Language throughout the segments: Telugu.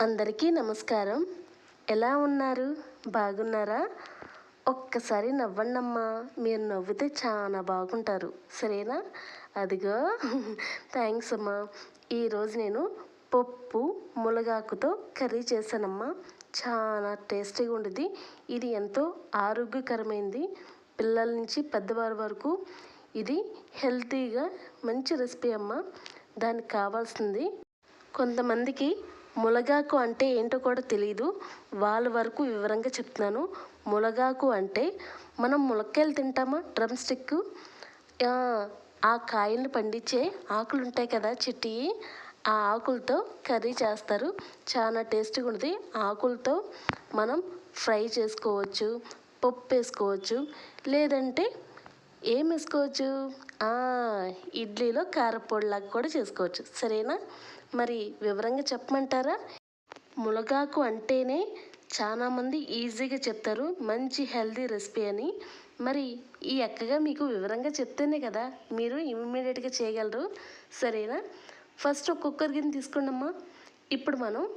అందరికీ నమస్కారం. ఎలా ఉన్నారు? బాగున్నారా? ఒక్కసారి నవ్వండమ్మా. మీరు నవ్వితే చాలా బాగుంటారు. సరేనా? అదిగో. థ్యాంక్స్ అమ్మా. ఈరోజు నేను పప్పు మునగాకుతో కర్రీ చేశానమ్మా. చాలా టేస్టీగా ఉండేది ఇది ఎంతో ఆరోగ్యకరమైనది పిల్లల నుంచి పెద్దవారి వరకు ఇది హెల్తీగా మంచి రెసిపీ అమ్మ. దానికి కావాల్సింది కొంతమందికి మునగాకు అంటే ఏంటో కూడా తెలియదు వాళ్ళ వరకు వివరంగా చెప్తున్నాను. మునగాకు అంటే మనం ములక్కాయలు తింటామా? డ్రమ్ స్టిక్ ఆ కాయలను పండించే ఆకులు ఉంటాయి కదా చెట్టి. ఆ ఆకులతో కర్రీ చేస్తారు. చాలా టేస్ట్గా ఉంటుంది. ఆకులతో మనం ఫ్రై చేసుకోవచ్చు పప్పు వేసుకోవచ్చు లేదంటే ఏం వేసుకోవచ్చు? ఇడ్లీలో కారపొడిలాగా కూడా చేసుకోవచ్చు. సరేనా? మరి వివరంగా చెప్పమంటారా? మునగాకు అంటేనే చాలామంది ఈజీగా చెప్తారు మంచి హెల్దీ రెసిపీ అని. మరి ఈ ఎక్కగా మీకు వివరంగా చెప్తేనే కదా మీరు ఇమ్మీడియట్గా చేయగలరు. సరేనా? ఫస్ట్ ఒక కుక్కర్ గిన్నె తీసుకోండమ్మా. ఇప్పుడు మనం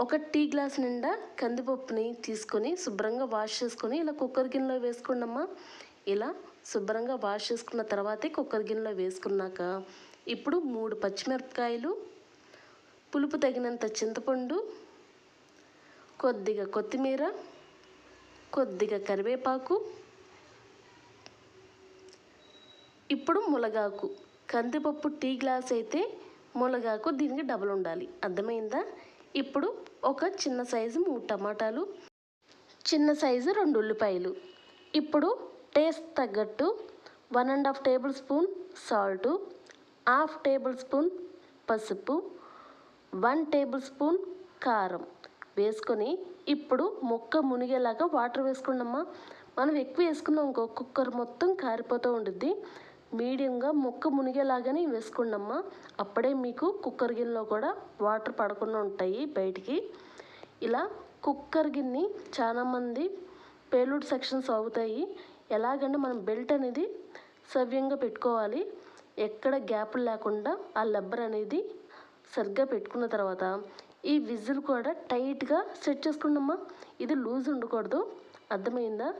ఒక టీ గ్లాస్ నిండా కందిపప్పుని తీసుకొని శుభ్రంగా వాష్ చేసుకొని ఇలా కుక్కర్ గిన్నెలో వేసుకోండమ్మా. ఇలా శుభ్రంగా వాష్ చేసుకున్న తర్వాతే కుక్కర్ గిన్నెలో వేసుకున్నాక ఇప్పుడు మూడు పచ్చిమిరపకాయలు పులుపు తగినంత చింతపండు కొద్దిగా కొత్తిమీర కొద్దిగా కరివేపాకు ఇప్పుడు ములగాకు. కందిపప్పు టీ గ్లాస్ అయితే ములగాకు దీనికి డబల్ ఉండాలి. అర్థమైందా? ఇప్పుడు ఒక చిన్న సైజు మూడు టమాటాలు చిన్న సైజు రెండు ఉల్లిపాయలు. ఇప్పుడు టేస్ట్ తగ్గట్టు one and half tablespoon salt half tablespoon పసుపు వన్ టేబుల్ స్పూన్ కారం వేసుకొని ఇప్పుడు మొక్క మునిగేలాగా వాటర్ వేసుకున్నామా మనం ఎక్కువ వేసుకున్నాం ఇంకో కుక్కర్ మొత్తం కారిపోతూ ఉండిద్ది. మీడియంగా మొక్క మునిగేలాగానే వేసుకున్నామా అప్పుడే మీకు కుక్కర్ గిన్నెలో కూడా వాటర్ పడకుండా ఉంటాయి బయటికి. ఇలా కుక్కర్ గిన్నె చాలామంది పేలుడు సెక్షన్స్ అవుతాయి. ఎలాగంటే మనం బెల్ట్ అనేది సవ్యంగా పెట్టుకోవాలి. ఎక్కడ గ్యాపులు లేకుండా ఆ లబ్బర్ అనేది సరిగ్గా పెట్టుకున్న తర్వాత ఈ విజిల్ కూడా టైట్గా సెట్ చేసుకున్నామా ఇది లూజ్ ఉండకూడదు. అర్థమైందా?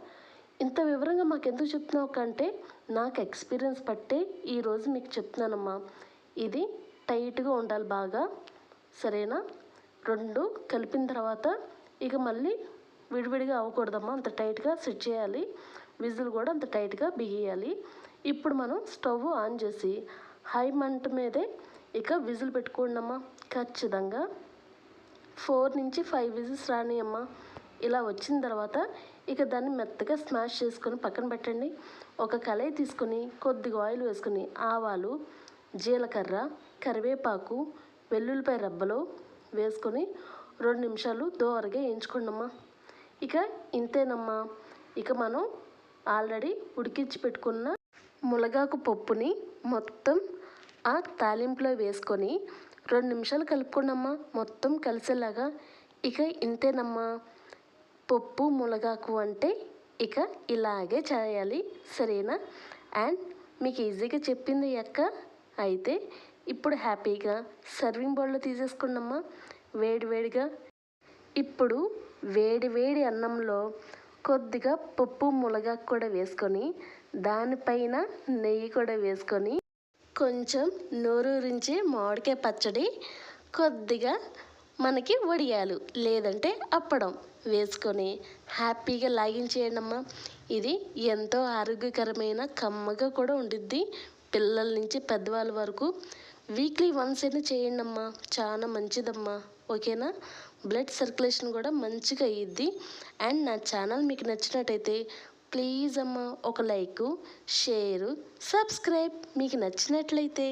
ఇంత వివరంగా మాకు ఎందుకు చెప్తున్నావు కంటే నాకు ఎక్స్పీరియన్స్ పట్టే ఈరోజు మీకు చెప్తున్నానమ్మా. ఇది టైట్గా ఉండాలి బాగా. సరేనా? రెండు కలిపిన తర్వాత ఇక మళ్ళీ విడివిడిగా అవ్వకూడదమ్మా. అంత టైట్గా సెట్ చేయాలి. విజిల్ కూడా అంత టైట్గా బిగియాలి. ఇప్పుడు మనం స్టవ్ ఆన్ చేసి హై మంట మీదే ఇక విజిల్ పెట్టుకోండమ్మా. ఖచ్చితంగా. ఫోర్ నుంచి ఫైవ్ విజిల్స్ రానియమ్మా. ఇలా వచ్చిన తర్వాత ఇక దాన్ని మెత్తగా స్మాష్ చేసుకొని పక్కన పెట్టండి. ఒక కళాయి తీసుకొని కొద్దిగా ఆయిల్ వేసుకొని ఆవాలు జీలకర్ర కరివేపాకు వెల్లుల్లిపాయ రబ్బలు వేసుకొని రెండు నిమిషాలు దోరగా వేయించుకోండమ్మా. ఇక ఇంతేనమ్మా. ఇక మనం ఆల్రెడీ ఉడికించి పెట్టుకున్న మునగాకు పప్పుని మొత్తం ఆ తాలింపులో వేసుకొని రెండు నిమిషాలు కలుపుకోండమ్మా. మొత్తం కలిసేలాగా ఇక ఇంతేనమ్మా. పప్పు మునగాకు అంటే ఇక ఇలాగే చేయాలి. సరేనా? అండ్ మీకు ఈజీగా చెప్పింది అక్క. అయితే ఇప్పుడు హ్యాపీగా సర్వింగ్ బౌల్లో తీసేసుకోండమ్మా. వేడివేడిగా ఇప్పుడు వేడి వేడి అన్నంలో కొద్దిగా పప్పు మునగాకు కూడా వేసుకొని దానిపైన నెయ్యి కూడా వేసుకొని కొంచెం నోరూరించి మామిడికాయ పచ్చడి కొద్దిగా మనకి వడియాలు లేదంటే అప్పడం వేసుకొని హ్యాపీగా లాగించేయండి అమ్మా. ఇది ఎంతో ఆరోగ్యకరమైన కమ్మగా కూడా ఉండిద్ది. పిల్లల నుంచి పెద్దవాళ్ళ వరకు వీక్లీ వన్స్ అయినా చేయండి అమ్మా. చాలా మంచిదమ్మా. ఓకేనా? బ్లడ్ సర్క్యులేషన్ కూడా మంచిగా అయ్యిద్ది. అండ్ నా ఛానల్ మీకు నచ్చినట్టయితే ప్లీజ్ అమ్మ ఒక లైకు షేరు సబ్స్క్రైబ్. మీకు నచ్చినట్లయితే